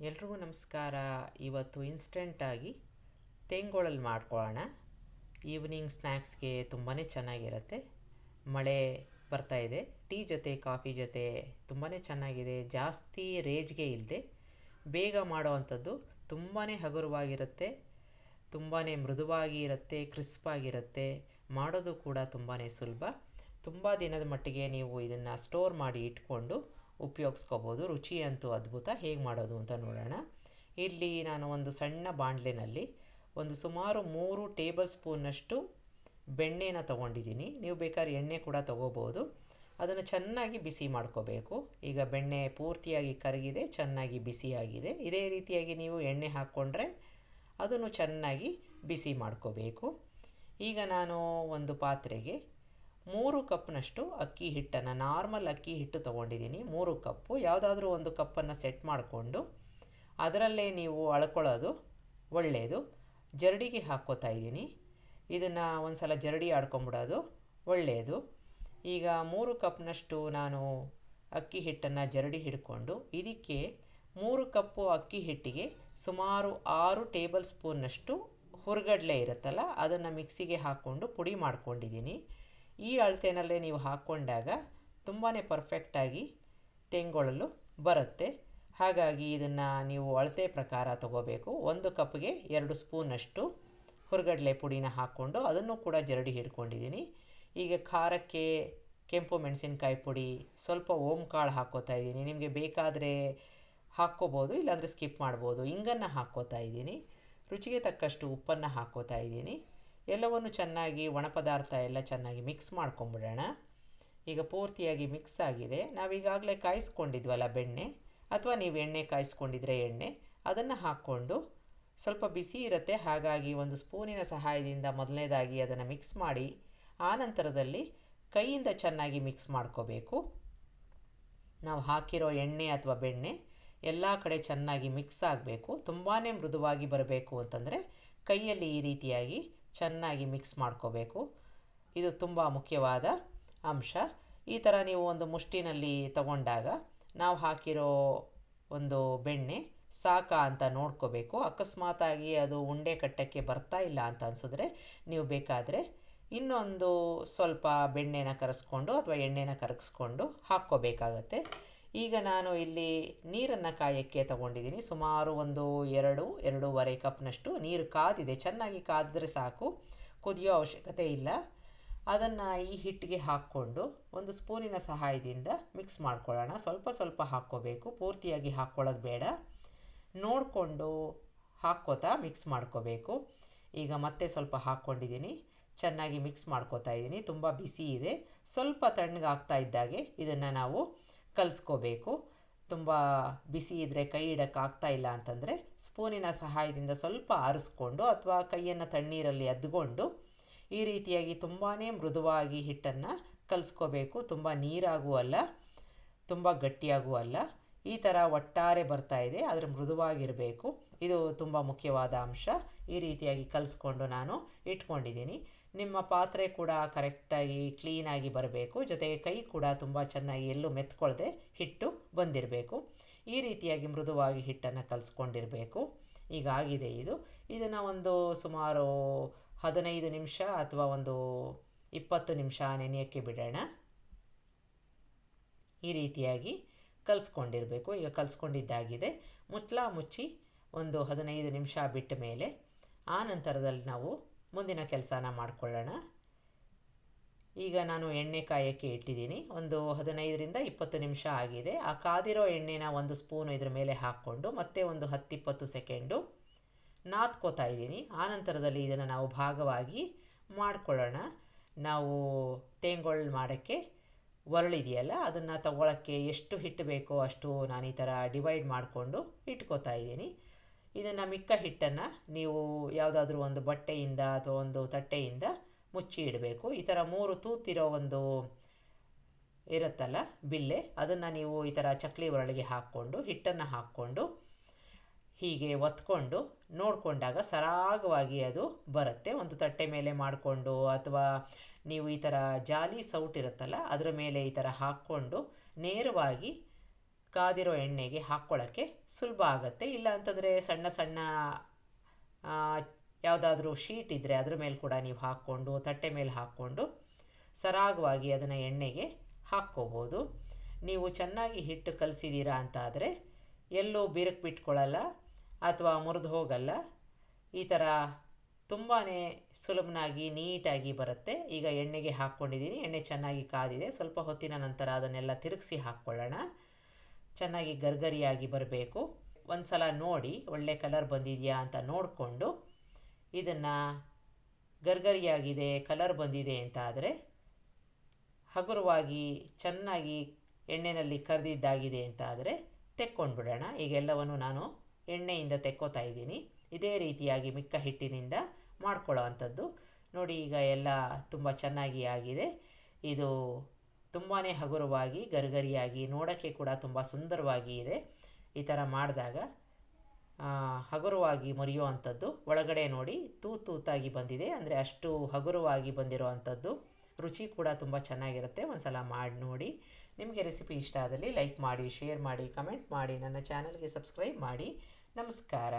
ಎಲ್ರಿಗೂ ನಮಸ್ಕಾರ. ಇವತ್ತು ಇನ್ಸ್ಟೆಂಟಾಗಿ ತೆಂಗೋಳಲ್ಲಿ ಮಾಡ್ಕೊಳ್ಳೋಣ ಈವ್ನಿಂಗ್ ಸ್ನ್ಯಾಕ್ಸ್ಗೆ ತುಂಬಾ ಚೆನ್ನಾಗಿರುತ್ತೆ. ಮಳೆ ಬರ್ತಾ ಇದೆ. ಟೀ ಜೊತೆ, ಕಾಫಿ ಜೊತೆ ತುಂಬಾ ಚೆನ್ನಾಗಿದೆ. ಜಾಸ್ತಿ ರೇಜ್ಗೆ ಇಲ್ಲದೆ ಬೇಗ ಮಾಡೋವಂಥದ್ದು ತುಂಬಾ ಹಗುರವಾಗಿರುತ್ತೆ. ತುಂಬಾ ಮೃದುವಾಗಿ ಇರುತ್ತೆ ಕ್ರಿಸ್ಪಾಗಿರುತ್ತೆ ಮಾಡೋದು ಕೂಡ ತುಂಬಾ ಸುಲಭ. ತುಂಬ ದಿನದ ಮಟ್ಟಿಗೆ ನೀವು ಇದನ್ನು ಸ್ಟೋರ್ ಮಾಡಿ ಇಟ್ಕೊಂಡು ಉಪಯೋಗಿಸ್ಕೋಬೋದು. ರುಚಿ ಅಂತೂ ಅದ್ಭುತ. ಹೇಗೆ ಮಾಡೋದು ಅಂತ ನೋಡೋಣ. ಇಲ್ಲಿ ನಾನು ಒಂದು ಸಣ್ಣ ಬಾಣಲೆನಲ್ಲಿ ಒಂದು ಸುಮಾರು ಮೂರು ಟೇಬಲ್ ಸ್ಪೂನಷ್ಟು ಬೆಣ್ಣೆನ ತೊಗೊಂಡಿದ್ದೀನಿ. ನೀವು ಬೇಕಾದ್ರೆ ಎಣ್ಣೆ ಕೂಡ ತೊಗೋಬೋದು. ಅದನ್ನು ಚೆನ್ನಾಗಿ ಬಿಸಿ ಮಾಡ್ಕೋಬೇಕು. ಈಗ ಬೆಣ್ಣೆ ಪೂರ್ತಿಯಾಗಿ ಕರಗಿದೆ, ಚೆನ್ನಾಗಿ ಬಿಸಿಯಾಗಿದೆ. ಇದೇ ರೀತಿಯಾಗಿ ನೀವು ಎಣ್ಣೆ ಹಾಕ್ಕೊಂಡ್ರೆ ಅದನ್ನು ಚೆನ್ನಾಗಿ ಬಿಸಿ ಮಾಡ್ಕೋಬೇಕು. ಈಗ ನಾನು ಒಂದು ಪಾತ್ರೆಗೆ ಮೂರು ಕಪ್ನಷ್ಟು ಅಕ್ಕಿ ಹಿಟ್ಟನ್ನು, ನಾರ್ಮಲ್ ಅಕ್ಕಿ ಹಿಟ್ಟು ತೊಗೊಂಡಿದ್ದೀನಿ. ಮೂರು ಕಪ್ಪು, ಯಾವುದಾದ್ರೂ ಒಂದು ಕಪ್ಪನ್ನು ಸೆಟ್ ಮಾಡಿಕೊಂಡು ಅದರಲ್ಲೇ ನೀವು ಅಳ್ಕೊಳ್ಳೋದು ಒಳ್ಳೆಯದು. ಜರಡಿಗೆ ಹಾಕ್ಕೋತಾ ಇದ್ದೀನಿ. ಇದನ್ನು ಒಂದು ಸಲ ಜರಡಿ ಆಡ್ಕೊಂಬಿಡೋದು ಒಳ್ಳೆಯದು. ಈಗ ಮೂರು ಕಪ್ನಷ್ಟು ನಾನು ಅಕ್ಕಿ ಹಿಟ್ಟನ್ನು ಜರಡಿ ಹಿಡ್ಕೊಂಡು, ಇದಕ್ಕೆ ಮೂರು ಕಪ್ಪು ಅಕ್ಕಿ ಹಿಟ್ಟಿಗೆ ಸುಮಾರು ಆರು ಟೇಬಲ್ ಸ್ಪೂನ್ನಷ್ಟು ಹುರ್ಗಡ್ಲೆ ಇರುತ್ತಲ್ಲ, ಅದನ್ನು ಮಿಕ್ಸಿಗೆ ಹಾಕ್ಕೊಂಡು ಪುಡಿ ಮಾಡ್ಕೊಂಡಿದ್ದೀನಿ. ಈ ಅಳತೆಯಲ್ಲೇ ನೀವು ಹಾಕ್ಕೊಂಡಾಗ ತುಂಬಾ ಪರ್ಫೆಕ್ಟಾಗಿ ತೆಂಗೊಳ್ಳಲು ಬರುತ್ತೆ. ಹಾಗಾಗಿ ಇದನ್ನು ನೀವು ಅಳತೆ ಪ್ರಕಾರ ತಗೋಬೇಕು. ಒಂದು ಕಪ್ಗೆ ಎರಡು ಸ್ಪೂನಷ್ಟು ಹೊರಗಡಲೆ ಪುಡಿನ ಹಾಕ್ಕೊಂಡು ಅದನ್ನು ಕೂಡ ಜರಡಿ ಹಿಡ್ಕೊಂಡಿದ್ದೀನಿ. ಈಗ ಖಾರಕ್ಕೆ ಕೆಂಪು ಮೆಣಸಿನಕಾಯಿ ಪುಡಿ, ಸ್ವಲ್ಪ ಓಮ್ ಕಾಳು ಹಾಕ್ಕೋತಾ ಇದ್ದೀನಿ. ನಿಮಗೆ ಬೇಕಾದರೆ ಹಾಕ್ಕೋಬೋದು, ಇಲ್ಲಾಂದರೆ ಸ್ಕಿಪ್ ಮಾಡ್ಬೋದು. ಇಂಗನ್ನು ಹಾಕ್ಕೋತಾ ಇದ್ದೀನಿ. ರುಚಿಗೆ ತಕ್ಕಷ್ಟು ಉಪ್ಪನ್ನು ಹಾಕ್ಕೋತಾ ಇದ್ದೀನಿ. ಎಲ್ಲವನ್ನು ಚೆನ್ನಾಗಿ ಒಣ ಪದಾರ್ಥ ಎಲ್ಲ ಚೆನ್ನಾಗಿ ಮಿಕ್ಸ್ ಮಾಡ್ಕೊಂಬಿಡೋಣ. ಈಗ ಪೂರ್ತಿಯಾಗಿ ಮಿಕ್ಸ್ ಆಗಿದೆ. ನಾವೀಗಾಗಲೇ ಕಾಯಿಸ್ಕೊಂಡಿದ್ವಲ್ಲ ಬೆಣ್ಣೆ, ಅಥವಾ ನೀವು ಎಣ್ಣೆ ಕಾಯಿಸ್ಕೊಂಡಿದ್ರೆ ಎಣ್ಣೆ, ಅದನ್ನು ಹಾಕ್ಕೊಂಡು ಸ್ವಲ್ಪ ಬಿಸಿ ಇರುತ್ತೆ. ಹಾಗಾಗಿ ಒಂದು ಸ್ಪೂನಿನ ಸಹಾಯದಿಂದ ಮೊದಲನೇದಾಗಿ ಅದನ್ನು ಮಿಕ್ಸ್ ಮಾಡಿ ಆನಂತರದಲ್ಲಿ ಕೈಯಿಂದ ಚೆನ್ನಾಗಿ ಮಿಕ್ಸ್ ಮಾಡ್ಕೋಬೇಕು. ನಾವು ಹಾಕಿರೋ ಎಣ್ಣೆ ಅಥವಾ ಬೆಣ್ಣೆ ಎಲ್ಲ ಕಡೆ ಚೆನ್ನಾಗಿ ಮಿಕ್ಸ್ ಆಗಬೇಕು. ತುಂಬಾ ಮೃದುವಾಗಿ ಬರಬೇಕು ಅಂತಂದರೆ ಕೈಯಲ್ಲಿ ಈ ರೀತಿಯಾಗಿ ಚೆನ್ನಾಗಿ ಮಿಕ್ಸ್ ಮಾಡ್ಕೋಬೇಕು. ಇದು ತುಂಬ ಮುಖ್ಯವಾದ ಅಂಶ. ಈ ಥರ ನೀವು ಒಂದು ಮುಷ್ಟಿನಲ್ಲಿ ತಗೊಂಡಾಗ ನಾವು ಹಾಕಿರೋ ಒಂದು ಬೆಣ್ಣೆ ಸಾಕ ಅಂತ ನೋಡ್ಕೋಬೇಕು. ಅಕಸ್ಮಾತಾಗಿ ಅದು ಉಂಡೆ ಕಟ್ಟಕ್ಕೆ ಬರ್ತಾ ಇಲ್ಲ ಅಂತ ಅನಿಸಿದ್ರೆ ನೀವು ಬೇಕಾದರೆ ಇನ್ನೊಂದು ಸ್ವಲ್ಪ ಬೆಣ್ಣೆನ ಕರೆಸ್ಕೊಂಡು ಅಥವಾ ಎಣ್ಣೆನ ಕರಗಿಸ್ಕೊಂಡು ಹಾಕ್ಕೋಬೇಕಾಗತ್ತೆ. ಈಗ ನಾನು ಇಲ್ಲಿ ನೀರನ್ನು ಕಾಯೋಕ್ಕೆ ತಗೊಂಡಿದ್ದೀನಿ. ಸುಮಾರು ಒಂದು ಎರಡು, ಎರಡೂವರೆ ಕಪ್ನಷ್ಟು ನೀರು ಕಾದಿದೆ. ಚೆನ್ನಾಗಿ ಕಾದಿದ್ರೆ ಸಾಕು. ಕುದಿಯೋ ಅವಶ್ಯಕತೆ ಇಲ್ಲ. ಅದನ್ನು ಈ ಹಿಟ್ಟಿಗೆ ಹಾಕ್ಕೊಂಡು ಒಂದು ಸ್ಪೂನಿನ ಸಹಾಯದಿಂದ ಮಿಕ್ಸ್ ಮಾಡ್ಕೊಳ್ಳೋಣ. ಸ್ವಲ್ಪ ಸ್ವಲ್ಪ ಹಾಕ್ಕೋಬೇಕು. ಪೂರ್ತಿಯಾಗಿ ಹಾಕ್ಕೊಳ್ಳೋದು ಬೇಡ. ನೋಡಿಕೊಂಡು ಹಾಕ್ಕೋತಾ ಮಿಕ್ಸ್ ಮಾಡ್ಕೋಬೇಕು. ಈಗ ಮತ್ತೆ ಸ್ವಲ್ಪ ಹಾಕ್ಕೊಂಡಿದ್ದೀನಿ. ಚೆನ್ನಾಗಿ ಮಿಕ್ಸ್ ಮಾಡ್ಕೋತಾ ಇದ್ದೀನಿ. ತುಂಬ ಬಿಸಿ ಇದೆ. ಸ್ವಲ್ಪ ತಣ್ಣಗಾಗ್ತಾ ಇದ್ದಾಗೆ ಇದನ್ನು ನಾವು ಕಲಿಸ್ಕೋಬೇಕು. ತುಂಬ ಬಿಸಿ ಇದ್ದರೆ ಕೈ ಇಡೋಕ್ಕಾಗ್ತಾ ಇಲ್ಲ ಅಂತಂದರೆ ಸ್ಪೂನಿನ ಸಹಾಯದಿಂದ ಸ್ವಲ್ಪ ಆರಿಸ್ಕೊಂಡು ಅಥವಾ ಕೈಯನ್ನು ತಣ್ಣೀರಲ್ಲಿ ಅದ್ಕೊಂಡು ಈ ರೀತಿಯಾಗಿ ತುಂಬಾ ಮೃದುವಾಗಿ ಹಿಟ್ಟನ್ನು ಕಲಿಸ್ಕೋಬೇಕು. ತುಂಬ ನೀರಾಗೂ ಅಲ್ಲ, ತುಂಬ ಗಟ್ಟಿಯಾಗೂ ಅಲ್ಲ. ಈ ಥರ ಒಟ್ಟಾರೆ ಬರ್ತಾ ಇದೆ. ಆದರೆ ಮೃದುವಾಗಿರಬೇಕು. ಇದು ತುಂಬ ಮುಖ್ಯವಾದ ಅಂಶ. ಈ ರೀತಿಯಾಗಿ ಕಲಿಸ್ಕೊಂಡು ನಾನು ಇಟ್ಕೊಂಡಿದ್ದೀನಿ. ನಿಮ್ಮ ಪಾತ್ರೆ ಕೂಡ ಕರೆಕ್ಟಾಗಿ ಕ್ಲೀನಾಗಿ ಬರಬೇಕು. ಜೊತೆಗೆ ಕೈ ಕೂಡ ತುಂಬ ಚೆನ್ನಾಗಿ ಎಲ್ಲೂ ಮೆತ್ಕೊಳ್ಳದೆ ಹಿಟ್ಟು ಬಂದಿರಬೇಕು. ಈ ರೀತಿಯಾಗಿ ಮೃದುವಾಗಿ ಹಿಟ್ಟನ್ನು ಕಲಿಸ್ಕೊಂಡಿರಬೇಕು. ಈಗ ಆಗಿದೆ ಇದು. ಇದನ್ನು ಒಂದು ಸುಮಾರು ಹದಿನೈದು ನಿಮಿಷ ಅಥವಾ ಒಂದು ಇಪ್ಪತ್ತು ನಿಮಿಷ ನೆನೆಯೋಕ್ಕೆ ಬಿಡೋಣ. ಈ ರೀತಿಯಾಗಿ ಕಲಿಸ್ಕೊಂಡಿರಬೇಕು. ಈಗ ಕಲಿಸ್ಕೊಂಡಿದ್ದಾಗಿದೆ. ಮುಚ್ಚಲ ಮುಚ್ಚಿ ಒಂದು ಹದಿನೈದು ನಿಮಿಷ ಬಿಟ್ಟ ಮೇಲೆ ಆ ನಂತರದಲ್ಲಿ ನಾವು ಮುಂದಿನ ಕೆಲಸನ ಮಾಡಿಕೊಳ್ಳೋಣ. ಈಗ ನಾನು ಎಣ್ಣೆ ಕಾಯೋಕ್ಕೆ ಇಟ್ಟಿದ್ದೀನಿ. ಒಂದು ಹದಿನೈದರಿಂದ ಇಪ್ಪತ್ತು ನಿಮಿಷ ಆಗಿದೆ. ಆ ಕಾದಿರೋ ಎಣ್ಣೆನ ಒಂದು ಸ್ಪೂನ್ ಇದ್ರ ಮೇಲೆ ಹಾಕ್ಕೊಂಡು ಮತ್ತೆ ಒಂದು ಹತ್ತಿಪ್ಪತ್ತು ಸೆಕೆಂಡು ನಾದ್ಕೋತಾ ಇದ್ದೀನಿ. ಆ ನಂತರದಲ್ಲಿ ಇದನ್ನು ನಾವು ಭಾಗವಾಗಿ ಮಾಡಿಕೊಳ್ಳೋಣ. ನಾವು ತೇಂಗೊಳ್ಳು ಮಾಡೋಕ್ಕೆ ಒರಳಿದೆಯಲ್ಲ, ಅದನ್ನು ತಗೊಳ್ಳೋಕ್ಕೆ ಎಷ್ಟು ಹಿಟ್ಟು ಬೇಕೋ ಅಷ್ಟು ನಾನು ಈ ಥರ ಡಿವೈಡ್ ಮಾಡಿಕೊಂಡು ಇಟ್ಕೋತಾ ಇದ್ದೀನಿ. ಇದನ್ನು ಮಿಕ್ಕ ಹಿಟ್ಟನ್ನು ನೀವು ಯಾವುದಾದ್ರೂ ಒಂದು ಬಟ್ಟೆಯಿಂದ ಅಥವಾ ಒಂದು ತಟ್ಟೆಯಿಂದ ಮುಚ್ಚಿ ಇಡಬೇಕು. ಈ ಥರ ಮೂರು ತೂತಿರೋ ಒಂದು ಇರುತ್ತಲ್ಲ ಬಿಲ್ಲೆ, ಅದನ್ನು ನೀವು ಈ ಥರ ಚಕ್ಲಿ ಒರಳಿಗೆ ಹಾಕ್ಕೊಂಡು, ಹಿಟ್ಟನ್ನು ಹಾಕ್ಕೊಂಡು, ಹೀಗೆ ಒತ್ಕೊಂಡು ನೋಡಿಕೊಂಡಾಗ ಸರಾಗವಾಗಿ ಅದು ಬರುತ್ತೆ. ಒಂದು ತಟ್ಟೆ ಮೇಲೆ ಮಾಡಿಕೊಂಡು ಅಥವಾ ನೀವು ಈ ಥರ ಜಾಲಿ ಸೌಟ್ ಇರುತ್ತಲ್ಲ, ಅದರ ಮೇಲೆ ಈ ಥರ ಹಾಕ್ಕೊಂಡು ನೇರವಾಗಿ ಕಾದಿರೋ ಎಣ್ಣೆಗೆ ಹಾಕ್ಕೊಳ್ಳೋಕ್ಕೆ ಸುಲಭ ಆಗುತ್ತೆ. ಇಲ್ಲ ಅಂತಂದರೆ ಸಣ್ಣ ಸಣ್ಣ ಯಾವುದಾದ್ರೂ ಶೀಟ್ ಇದ್ದರೆ ಅದ್ರ ಮೇಲೆ ಕೂಡ ನೀವು ಹಾಕ್ಕೊಂಡು, ತಟ್ಟೆ ಮೇಲೆ ಹಾಕ್ಕೊಂಡು ಸರಾಗವಾಗಿ ಅದನ್ನು ಎಣ್ಣೆಗೆ ಹಾಕ್ಕೋಬೋದು. ನೀವು ಚೆನ್ನಾಗಿ ಹಿಟ್ಟು ಕಲಸಿದ್ದೀರಾ ಅಂತ ಆದರೆ ಎಲ್ಲೂ ಬಿರುಕು ಬಿಟ್ಕೊಳ್ಳಲ್ಲ ಅಥವಾ ಮುರಿದು ಹೋಗಲ್ಲ. ಈ ಥರ ತುಂಬಾ ಸುಲಭನಾಗಿ ನೀಟಾಗಿ ಬರುತ್ತೆ. ಈಗ ಎಣ್ಣೆಗೆ ಹಾಕ್ಕೊಂಡಿದ್ದೀನಿ ಎಣ್ಣೆ ಚೆನ್ನಾಗಿ ಕಾದಿದೆ. ಸ್ವಲ್ಪ ಹೊತ್ತಿನ ನಂತರ ಅದನ್ನೆಲ್ಲ ತಿರುಗಿಸಿ ಹಾಕ್ಕೊಳ್ಳೋಣ. ಚೆನ್ನಾಗಿ ಗರ್ಗರಿಯಾಗಿ ಬರಬೇಕು. ಒಂದು ಸಲ ನೋಡಿ, ಒಳ್ಳೆ ಕಲರ್ ಬಂದಿದೆಯಾ ಅಂತ ನೋಡಿಕೊಂಡು ಇದನ್ನು ಗರ್ಗರಿಯಾಗಿದೆ ಕಲರ್ ಬಂದಿದೆ ಅಂತ ಆದರೆ ಹಗುರವಾಗಿ ಚೆನ್ನಾಗಿ ಎಣ್ಣೆಯಲ್ಲಿ ಕರೆದಿದ್ದಾಗಿದೆ ಅಂತ ಆದರೆ ತೆಕ್ಕೊಂಡು ಬಿಡೋಣ ಈಗೆಲ್ಲವನ್ನು ನಾನು ಎಣ್ಣೆಯಿಂದ ತೆಕ್ಕೋತಾ ಇದ್ದೀನಿ. ಇದೇ ರೀತಿಯಾಗಿ ಮಿಕ್ಕ ಹಿಟ್ಟಿನಿಂದ ಮಾಡ್ಕೊಳ್ಳೋ ಅಂಥದ್ದು ನೋಡಿ, ಈಗ ಎಲ್ಲ ತುಂಬ ಚೆನ್ನಾಗಿ ಆಗಿದೆ. ಇದು ತುಂಬಾ ಹಗುರವಾಗಿ, ಗರಿಗರಿಯಾಗಿ, ನೋಡೋಕ್ಕೆ ಕೂಡ ತುಂಬ ಸುಂದರವಾಗಿ ಇದೆ. ಈ ಥರ ಮಾಡಿದಾಗ ಹಗುರವಾಗಿ ಮುರಿಯುವಂಥದ್ದು ಒಳಗಡೆ ನೋಡಿ ತೂತು ತೂತಾಗಿ ಬಂದಿದೆ. ಅಂದರೆ ಅಷ್ಟು ಹಗುರವಾಗಿ ಬಂದಿರೋ ಅಂಥದ್ದು ರುಚಿ ಕೂಡ ತುಂಬ ಚೆನ್ನಾಗಿರುತ್ತೆ. ಒಂದು ಸಲ ಮಾಡಿ ನೋಡಿ. ನಿಮಗೆ ರೆಸಿಪಿ ಇಷ್ಟ ಆದಲ್ಲಿ ಲೈಕ್ ಮಾಡಿ ಶೇರ್ ಮಾಡಿ ಕಮೆಂಟ್ ಮಾಡಿ, ನನ್ನ ಚಾನಲ್ಗೆ ಸಬ್ಸ್ಕ್ರೈಬ್ ಮಾಡಿ. ನಮಸ್ಕಾರ.